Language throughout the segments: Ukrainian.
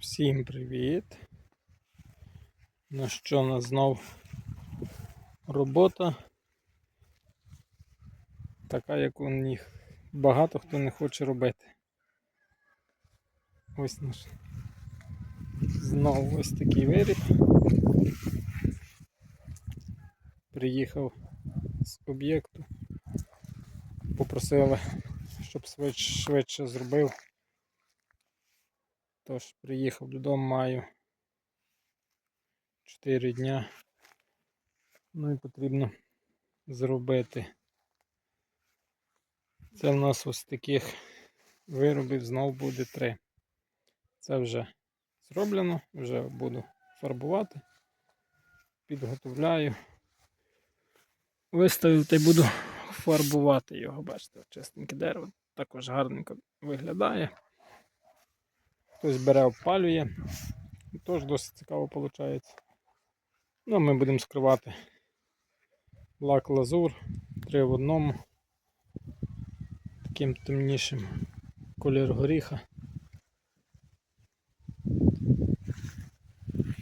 Всім привіт! На що у нас знов робота? Така, яку ні- багато хто не хоче робити. Ось наш знову ось такий виріб. Приїхав з об'єкту. Попросили, щоб швидше зробив. Тож приїхав додому, маю 4 дня. Ну і потрібно зробити. Це в нас ось таких виробів знов буде 3. Це вже зроблено, вже буду фарбувати, підготовляю. Виставив та й буду фарбувати його. Бачите, чистеньке дерево, також гарненько виглядає. Хтось бере, опалює. Тож досить цікаво виходить. Ну, ми будемо скривати лак лазур 3 в одному. Таким темнішим колір горіха.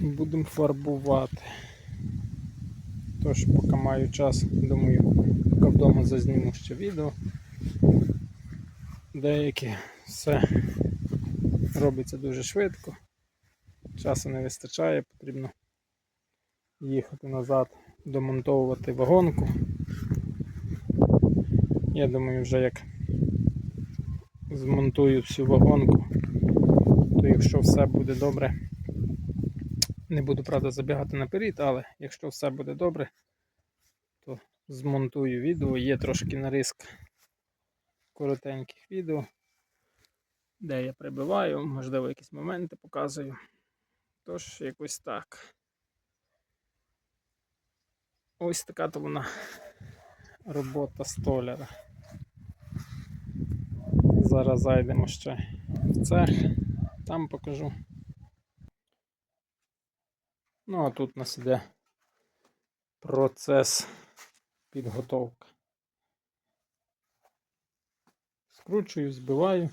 Будемо фарбувати. Тож, поки маю час, думаю, поки вдома зазніму ще відео. Деякі все робиться дуже швидко. Часу не вистачає, потрібно їхати назад, домонтовувати вагонку. Я думаю, вже як змонтую всю вагонку, то якщо все буде добре, не буду, правда, забігати наперед, але якщо все буде добре, то змонтую відео. Є трошки нариск коротеньких відео де я прибиваю, можливо, якісь моменти показую. Тож, якось так. Ось така то вона робота столяра. Зараз зайдемо ще в цех, там покажу. Ну, а тут у нас іде процес підготовки. Скручую, збиваю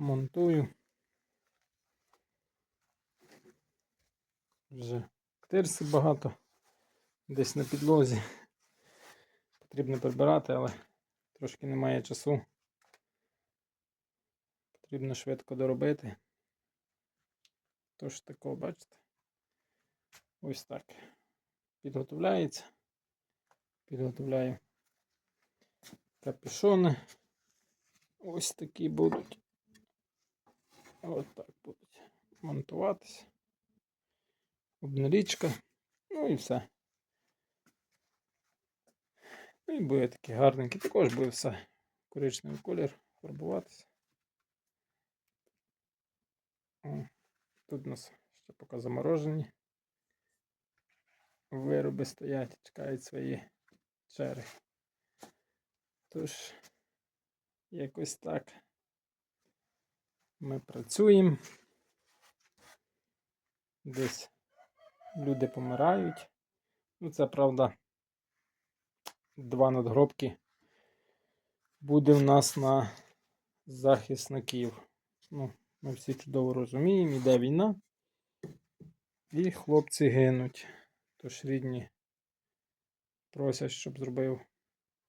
монтую. Вже ктирси багато десь на підлозі. Потрібно прибирати, але трошки немає часу. Потрібно швидко доробити. Тож такого, бачите? Ось так. Підготовляється. Підготовляю капюшони. Ось такі будуть. Ось так будуть монтуватися. Обналічка. Ну і все. Ну і буде такий гарненький. Також буде все коричневий колір фарбуватися. О, Тут у нас ще поки заморожені. Вироби стоять, чекають свої черги. Тож, якось так. Ми працюємо. Десь люди помирають. Ну, це правда, два надгробки буде в нас на захисників. Ну, Ми всі чудово розуміємо, іде війна. І хлопці гинуть. Тож рідні просять, щоб зробив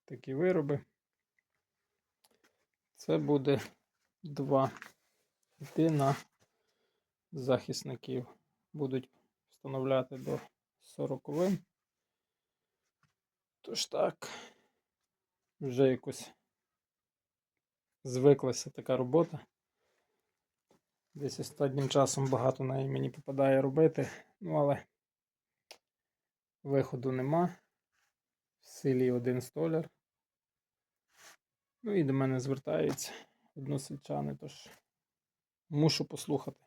такі вироби. Це буде два йти на захисників. Будуть встановляти до 40 вин. Тож так, вже якось звиклася така робота. Десь останнім часом багато неї мені попадає робити, ну але виходу нема. В селі один столяр. Ну і до мене звертаються односельчани, тож мушу послухати.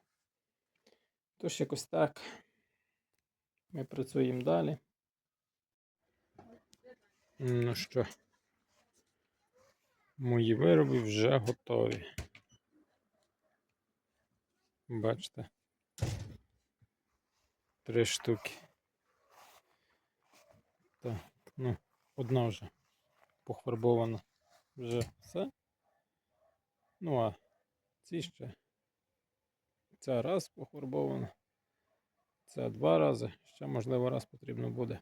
Тож якось так. Ми працюємо далі. Ну що, мої вироби вже готові. Бачите? Три штуки. Так, ну, одна вже пофарбована вже все. Ну а ці ще Ця раз пофарбована. Це два рази. Ще, можливо, раз потрібно буде.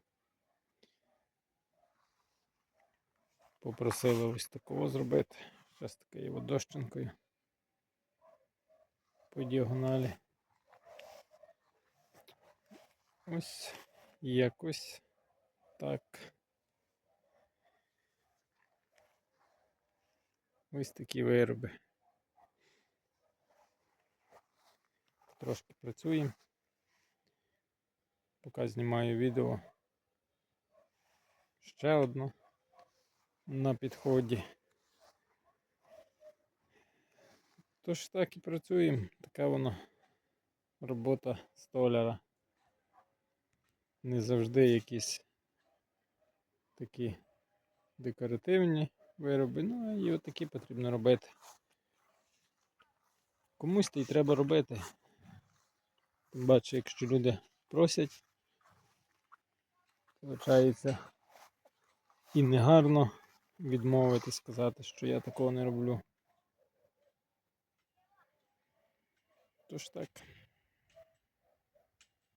Попросили ось такого зробити. Ще з такою дощинкою. По діагоналі. Ось якось так. Ось такі вироби. Трошки працюємо. Поки знімаю відео. Ще одно на підході. Тож так і працюємо. Така вона робота столяра. Не завжди якісь такі декоративні вироби. Ну і отакі потрібно робити. Комусь то й треба робити. Паче, якщо люди просять, виходить і негарно відмовити, сказати, що я такого не роблю. Тож так.